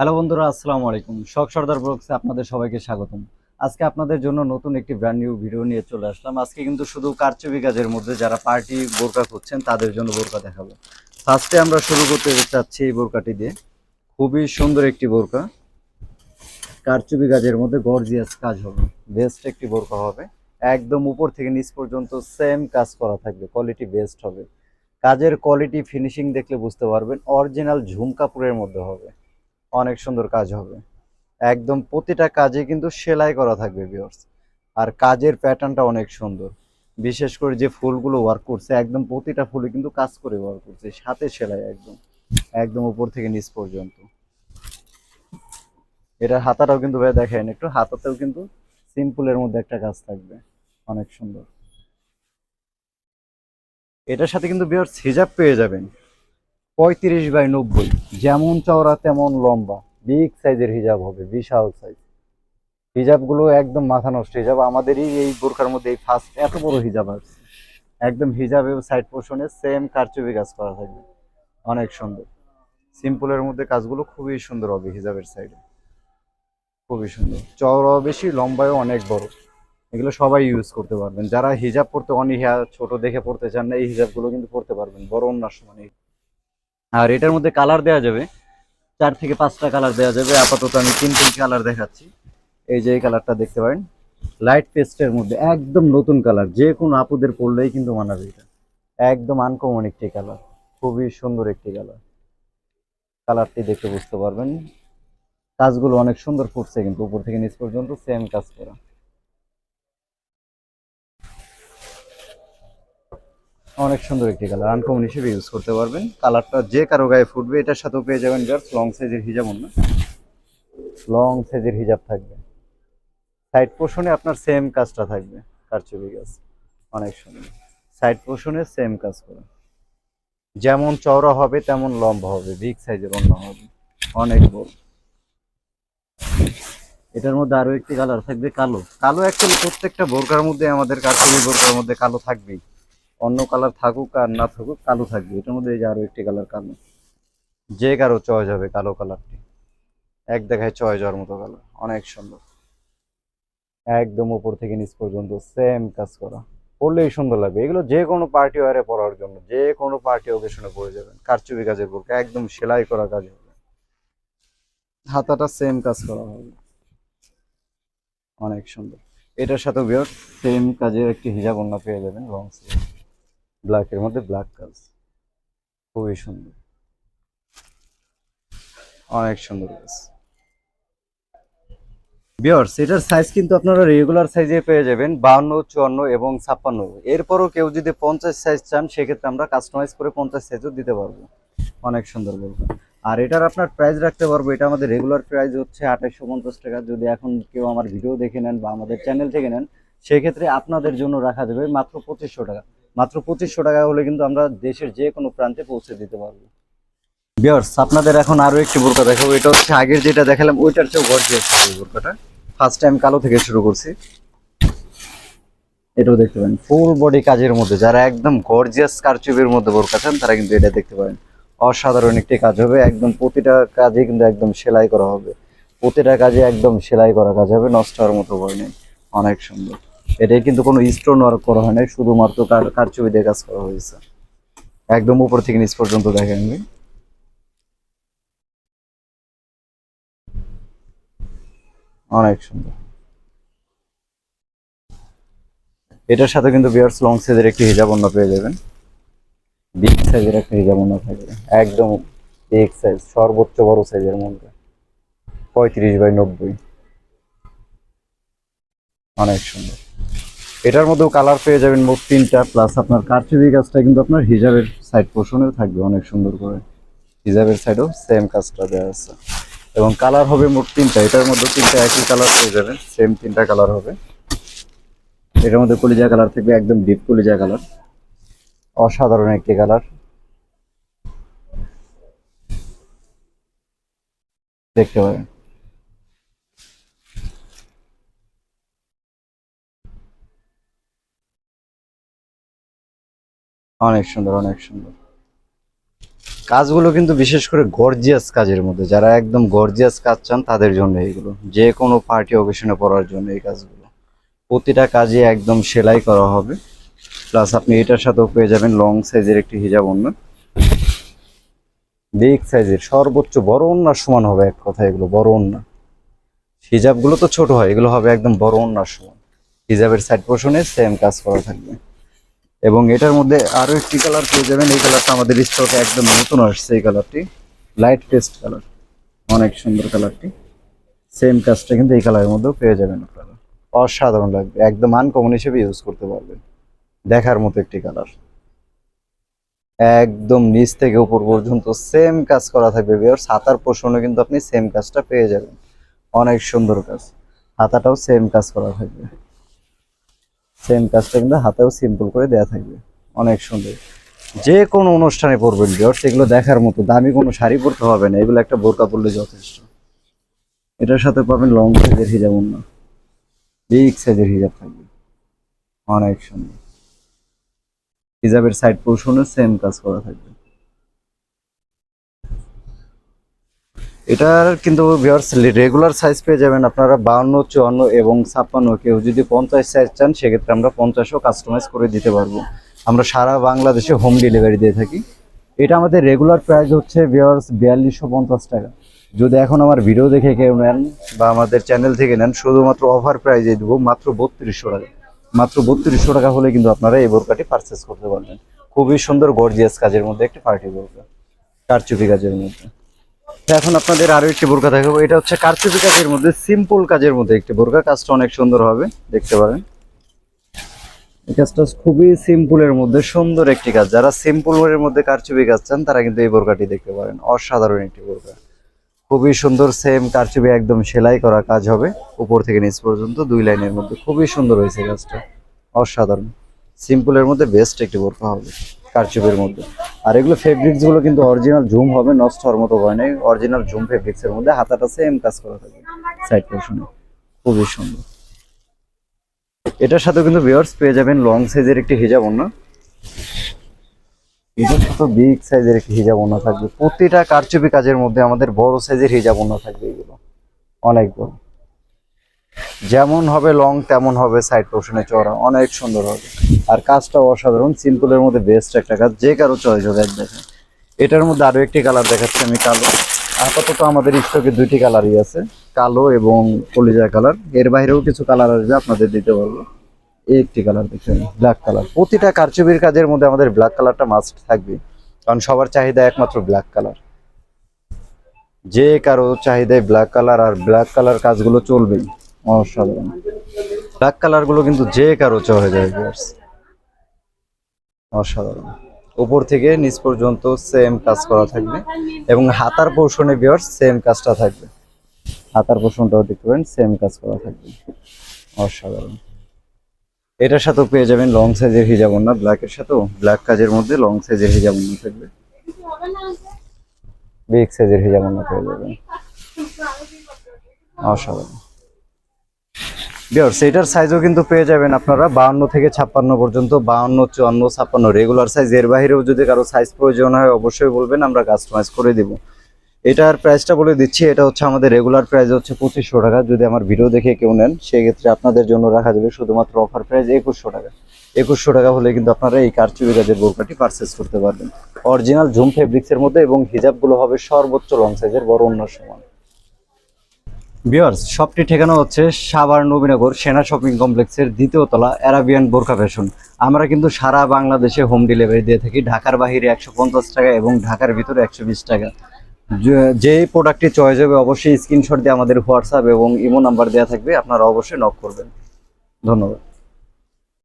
Hello বন্ধুরা, আসসালামু আলাইকুম। শখ সর্দার ব্লগসে আপনাদের সবাইকে স্বাগতম। আজকে আপনাদের জন্য নতুন একটি ব্র্যান্ড নিউ ভিডিও নিয়ে চলে আসলাম। আজকে কিন্তু শুধু কারচুপি কাজের মধ্যে যারা পার্টি বোরকা খুঁজছেন, তাদের জন্য বোরকা দেখাবো। ফার্স্টে আমরা শুরু করতে চাচ্ছি এই বোরকাটি দিয়ে। খুবই সুন্দর একটি বোরকা। কারচুপি কাজের মধ্যে গর্জিয়াস কাজ হবে। বেস্ট একটি বোরকা হবে। একদম উপর থেকে নিচ পর্যন্ত সেম কাজ করা থাকবে। কোয়ালিটি বেস্ট হবে। কাজের কোয়ালিটি ফিনিশিং দেখলে বুঝতে পারবেন। অরিজিনাল ঝুম কাপড়ের মধ্যে হবে। অনেক সুন্দর কাজ হবে। একদম প্রতিটা কাজে কিন্তু সেলাই করা থাকবে ভিউয়ার্স আর কাজের প্যাটার্নটা অনেক সুন্দর। বিশেষ করে যে ফুলগুলো ওয়ার্ক করছে, একদম প্রতিটা ফুলে কিন্তু কাজ করে ওয়ার্ক করছে, সাথে সেলাই একদম একদম উপর থেকে নিচ পর্যন্ত। এটা হাতাটাও কিন্তু ভাই দেখেন, একটু হাতাতেও কিন্তু সিম্পলের মধ্যে একটা কাজ থাকবে, অনেক সুন্দর। এটার সাথে কিন্তু ভিউয়ার্স হিজাব পেয়ে যাবেন। পঁয়ত্রিশ বাই নব্বই। যেমন চওড়া, তেমন লম্বা। বিগ সাইজের হিজাব হবে, বিশাল সাইজ। হিজাবগুলো একদম মাথা নষ্ট। হিজাব আমাদেরই এই বোরকার মধ্যে এই ফার্স্ট এত বড় হিজাব আছে। একদম হিজাবে সাইড পোর্শনে সেম কারচুপি কাজ করা থাকবে। অনেক সুন্দর। সিম্পলের মধ্যে কাজগুলো খুবই সুন্দর হবে হিজাবের সাইডে খুবই সুন্দর। চওড়াও বেশি, লম্বায়ও অনেক বড়। এগুলো সবাই ইউজ করতে পারবেন। যারা হিজাব পড়তে অনীহা, ছোট দেখে পড়তে চান না, এই হিজাবগুলো কিন্তু পড়তে পারবেন। বড় অন্যার সমান আর এটার মধ্যে কালার দেওয়া যাবে। চার থেকে পাঁচটা কালার দেওয়া যাবে। আপাতত আমি তিন তিন কালার দেখাচ্ছি। এই যে এই কালারটা দেখতে পারেন। লাইট পেস্টের মধ্যে একদম নতুন কালার যে কোনো আপুদের পরলেই কিন্তু মানাবে এটা। একদম আনকমন একটি কালার খুবই সুন্দর একটি কালার কালারটি দেখে বুঝতে পারবেন। কাজগুলো অনেক সুন্দর ফুটছে কিন্তু। উপর থেকে নিচ পর্যন্ত সেম কাজ করা। অনেক সুন্দর একটি কালার আনকমন হিসেবে ইউজ করতে পারবেন। কালারটা যে কারও গায়ে ফুটবে, এটার সাথেও পেয়ে যাবেন জাস্ট লং সাইজের হিজাব না লং সাইজের হিজাব থাকবে। সাইড পোর্শনে আপনার সেম কাজটা থাকবে, কারচুপি গাছ অনেক সুন্দর। সাইড পোর্শনে সেম কাজ করে। যেমন চওড়া হবে, তেমন লম্বা হবে বিগ সাইজের অন্য হবে। অনেক বড়। এটার মধ্যে আরও একটি কালার থাকবে কালো। কালো অ্যাকচুয়ালি প্রত্যেকটা বোরকার মধ্যে, আমাদের কারচুপি বোরকার মধ্যে কালো থাকবেই। অন্য কালার থাকুক আর না থাকুক, কালো থাকবে। এটার মধ্যে এই যে আরও একটি কালার কালো। যে কারও চয়েস হবে কালো কালারটি। এক দেখায় চয়েস হওয়ার মতো কালার। অনেক সুন্দর। একদম উপর থেকে নিচ পর্যন্ত সেম কাজ করা। পরলেই সুন্দর লাগবে। এগুলো যে কোনো পার্টি ওয়ারে পরার জন্য, যে কোনো পার্টি ওকেশনে পরে যাবেন। কারচুপি কাজের বোরকা একদম সেলাই করা কাজ হবে। হাতাটা সেম কাজ করা হবে। অনেক সুন্দর। এটার সাথে বিয়ার সেম কাজের একটি হিজাব অন্য পেয়ে যাবেন লং স্লিভ ব্ল্যাকের মধ্যে ব্ল্যাক কাজ খুবই সুন্দর। অনেক সুন্দর কাজ বিয়ার্স এটার সাইজ কিন্তু আপনারা রেগুলার সাইজে পেয়ে যাবেন বাউন্ন চুয়ান্ন এবং ছাপ্পান্ন। এরপরও কেউ যদি পঞ্চাশ সাইজ চান, সেক্ষেত্রে আমরা কাস্টমাইজ করে পঞ্চাশ সাইজও দিতে পারব। অনেক সুন্দর বলব। আর এটার আপনার প্রাইস রাখতে পারব, এটা আমাদের রেগুলার প্রাইস হচ্ছে আঠাশশো পঞ্চাশ টাকা। যদি এখন কেউ আমার ভিডিও দেখে নেন বা আমাদের চ্যানেল থেকে নেন, সেক্ষেত্রে আপনাদের জন্য রাখা যাবে মাত্র পঁচিশশো টাকা। মাত্র পঁচিশশো টাকা হলে কিন্তু আমরা দেশের যে কোনো প্রান্তে পৌঁছে দিতে পারব। বিয়ার্স আপনাদের এখন আরও একটি বোরকা দেখাবো। এটা হচ্ছে আগের যেটা দেখালাম, ওইটার চেয়েও গর্জিয়াস এই বোরকাটা। ফার্স্ট টাইম কালো থেকে শুরু করছি। এটাও দেখতে পারেন ফুল বডি কাজের মধ্যে। যারা একদম গর্জিয়াস কারচুপির মধ্যে বোরকা চান, তারা কিন্তু এটা দেখতে পারেন। অসাধারণ একটি কাজ হবে। একদম প্রতিটা কাজে কিন্তু একদম সেলাই করা হবে। প্রতিটা কাজে একদম সেলাই করা কাজ হবে। নষ্ট হওয়ার মতো ভয় নেই। অনেক সুন্দর। এটাই কিন্তু কোনো স্টোন ওয়ার্ক করা হয় নাই, শুধুমাত্র কার কারচুপি দিয়ে কাজ করা হয়েছে। একদম উপর থেকে নিচ পর্যন্ত দেখেন অনেক সুন্দর। এটার সাথে কিন্তু বিয়ার্স লং সাইজের একটি হিজাব অন্য পেয়ে যাবেন। বিগ সাইজের একটা হিজাব অন্য থাকবে একদম বিগ সাইজ সর্বোচ্চ বড় সাইজের মধ্যে। পঁয়ত্রিশ বাই নব্বই। অনেক সুন্দর। এটার মধ্যেও কালার পেয়ে যাবেন মোট তিনটা প্লাস আপনার কারচুপি কাজটা কিন্তু আপনার হিজাবের সাইড পোর্শনেও থাকবে অনেক সুন্দর করে। হিজাবের সাইডেও সেম কাজটা দেওয়া আছে। এবং কালার হবে মোট তিনটা, এটার মধ্যে তিনটা একই কালার পেয়ে যাবেন সেম তিনটা কালার হবে। এটার মধ্যে কলিজা কালার থাকবে, একদম ডিপ কলিজা কালার অসাধারণ একটি কালার দেখতে পারেন। অনেক সুন্দর অনেক সুন্দর। কাজগুলো কিন্তু বিশেষ করে গর্জিয়াস কাজের মধ্যে, যারা একদম গর্জিয়াস কাজ চান তাদের জন্য এইগুলো। যে কোনো পার্টি অকেশনে পড়ার জন্য এই কাজগুলো। প্রতিটা কাজে একদম সেলাই করা হবে। প্লাস আপনি এটার সাথেও পেয়ে যাবেন লং সাইজের একটি হিজাব অন্য। বিগ সাইজের সর্বোচ্চ বড় ওন্নার সমান হবে এক কথা এগুলো, বড় ওন্না। হিজাবগুলো তো ছোট হয়, এগুলো হবে একদম বড় ওন্নার সমান। হিজাবের সাইড পোর্শনে সেম কাজ করা থাকবে। এবং এটার মধ্যে আরও একটি কালার পেয়ে যাবেন। এই কালারটা আমাদের স্টকে একদম নতুন আসছে এই কালারটি লাইট পেস্ট কালার অনেক সুন্দর কালারটি সেম কাজটা কিন্তু এই কালারের মধ্যেও পেয়ে যাবেন আপনারা। অসাধারণ লাগবে। একদম আনকমন হিসেবে ইউজ করতে পারবেন। দেখার মতো একটি কালার একদম নিচ থেকে উপর পর্যন্ত সেম কাজ করা থাকবে বিয়ার হাতার পোষণে কিন্তু আপনি সেম কাজটা পেয়ে যাবেন। অনেক সুন্দর কাজ। হাতাটাও সেম কাজ করা থাকবে। সেম কাজটা কিন্তু হাতেও সিম্পল করে দেয়া থাকবে। অনেক সুন্দর। যে কোনো অনুষ্ঠানে পরবেন বিয়ার, সেগুলো দেখার মতো দামি কোনো শাড়ি পরতে হবে না, এগুলো একটা বোরকা পরলে যথেষ্ট। এটার সাথে পাবেন লং সাইজের হিজাব অন্য বিগ সাইজের হিজাব থাকবে। অনেক সুন্দর। হিজাবের সাইড পোর্শনে সেম কাজ করা থাকবে। এটার কিন্তু রেগুলার সাইজ পেয়ে যাবেন আপনারা বাউন্ন, চুয়ান্ন এবং ছাপ্পান্ন। কেউ যদি পঞ্চাশ সাইজ চান, সেক্ষেত্রে আমরা পঞ্চাশও কাস্টমাইজ করে দিতে পারব। আমরা সারা বাংলাদেশে হোম ডেলিভারি দিয়ে থাকি। এটা আমাদের রেগুলার প্রাইস হচ্ছে ভিউয়ার্স বিয়াল্লিশশো পঞ্চাশ টাকা। যদি এখন আমার ভিডিও দেখে কেউ নেন বা আমাদের চ্যানেল থেকে নেন, শুধুমাত্র অফার প্রাইজে দেবো, মাত্র বত্রিশশো টাকা। মাত্র বত্রিশশো টাকা হলে কিন্তু আপনারা এই বোরকাটি পারচেস করতে পারবেন। খুবই সুন্দর গর্জিয়াস কাজের মধ্যে একটি পার্টি বোরকা। কারচুপি কাজের মধ্যে। এখন আপনাদের আরও একটি বোরকা দেখাবো। এটা হচ্ছে কারচুপি কাজের মধ্যে সিম্পল কাজের মধ্যে একটি বোরকা। কাজটা অনেক সুন্দর হবে, দেখতে পারেন। এই কাজটা খুবই সিম্পলের মধ্যে, সুন্দর একটি কাজ। যারা সিম্পলের মধ্যে কারচুপি কাজ চান, তারা কিন্তু এই বোরকাটি দেখতে পারেন। অসাধারণ একটি বোরকা। খুবই সুন্দর সেম কারচুপি একদম সেলাই করা কাজ হবে, উপর থেকে নিচ পর্যন্ত, দুই লাইনের মধ্যে। খুবই সুন্দর হয়েছে কাজটা। অসাধারণ। সিম্পলের মধ্যে বেস্ট একটি বোরকা হবে। কারচুপির মধ্যে আর এগুলো ফেব্রিক্সগুলো কিন্তু অরিজিনাল জুম হবে, নষ্ট হওয়ার মতো হয় নাই। অরিজিনাল জুম ফেব্রিক্স এর মধ্যে হাতাটা সেম কাজ করা থাকবে সাইড পোর্শনে খুবই সুন্দর। এটার সাথে কিন্তু ভিউয়ার্স পেয়ে যাবেন লং সাইজের একটি হিজাব অন্য এটার সাথে বিগ সাইজের একটি হিজাব অন্য থাকবে। প্রতিটা কারচুপি কাজের মধ্যে আমাদের বড় সাইজের হিজাব অন্য থাকবে এগুলো। অনেক বড়। যেমন হবে লং তেমন হবে সাইড পোর্শনে চড়া অনেক সুন্দর হবে। আর কাজটাও অসাধারণ সিম্পলের মধ্যে বেস্ট একটা কাজ, যে কারও চয়েস হবে এক দেখেন এটার মধ্যে আরও একটি কালার দেখাচ্ছি আমি, কালো। আপাতত আমাদের স্টকে দুইটি কালারই আছে, কালো এবং কলিজা কালারের বাইরেও কিছু কালার আসবে, আপনাদের দিতে পারব এই একটি কালার দেখছেন ব্ল্যাক কালার প্রতিটা কারচুপির কাজের মধ্যে আমাদের ব্ল্যাক কালারটা মাস্ট থাকবে, কারণ সবার চাহিদা একমাত্র ব্ল্যাক কালার যে কারও চাহিদায় ব্ল্যাক কালার আর ব্ল্যাক কালার কাজগুলো চলবেই। অসাধারণ। ব্ল্যাক কালারগুলো কিন্তু যে কারও চ হয়ে যায়। অসাধারণ। উপর থেকে নিচ পর্যন্ত সেম কাজ করা থাকবে এবং হাতার পোর্শনে বিয়ার্স সেম কাজটা থাকবে। হাতার পোর্শনটাও দেখতে পাবেন সেম কাজ করা থাকবে। অসাধারণ। এটার সাথেও পেয়ে যাবেন লং সাইজের হিজাব না ব্ল্যাকের সাথেও। ব্ল্যাক কাজের মধ্যে লং সাইজের হিজাব থাকবে। বিগ সাইজের হিজাব পেয়ে যাবেন। অসাধারণ। বিয়ার সেটার সাইজও কিন্তু পেয়ে যাবেন আপনারা বাউন্ন থেকে ছাপ্পান্ন পর্যন্ত বাউন্ন চুয়ান্ন, ছাপ্পান্ন রেগুলার সাইজ এর বাইরেও যদি কারও সাইজ প্রয়োজন হয়, অবশ্যই বলবেন, আমরা কাস্টমাইজ করে দিব। এটার প্রাইসটা বলে দিচ্ছি, এটা হচ্ছে আমাদের রেগুলার প্রাইস হচ্ছে পঁচিশশো টাকা। যদি আমার ভিডিও দেখে কেউ নেন, সেক্ষেত্রে আপনাদের জন্য রাখা যাবে শুধুমাত্র অফার প্রাইস একুশশো টাকা। একুশশো টাকা হলে কিন্তু আপনারা এই কারচুপি কাজের বোরকাটি পারচেস করতে পারবেন। অরিজিনাল জুম ফেব্রিক্সের মধ্যে এবং হিজাবগুলো হবে সর্বোচ্চ লং সাইজের বড় অন্য সমান। বিয়ার্স শপটি ঠিকানা হচ্ছে সাভার নবীনগর সেনা শপিং কমপ্লেক্সের দ্বিতীয় তলা অ্যারাবিয়ান বোরকা ফ্যাশন আমরা কিন্তু সারা বাংলাদেশে হোম ডেলিভারি দিয়ে থাকি। ঢাকার বাহিরে একশো পঞ্চাশ টাকা এবং ঢাকার ভিতরে একশো বিশ টাকা। যে প্রোডাক্টটি চয়েস হবে, অবশ্যই স্ক্রিনশট দিয়ে আমাদের হোয়াটসঅ্যাপ এবং ইমো নাম্বার দেওয়া থাকবে। আপনারা অবশ্যই নক করবেন। ধন্যবাদ।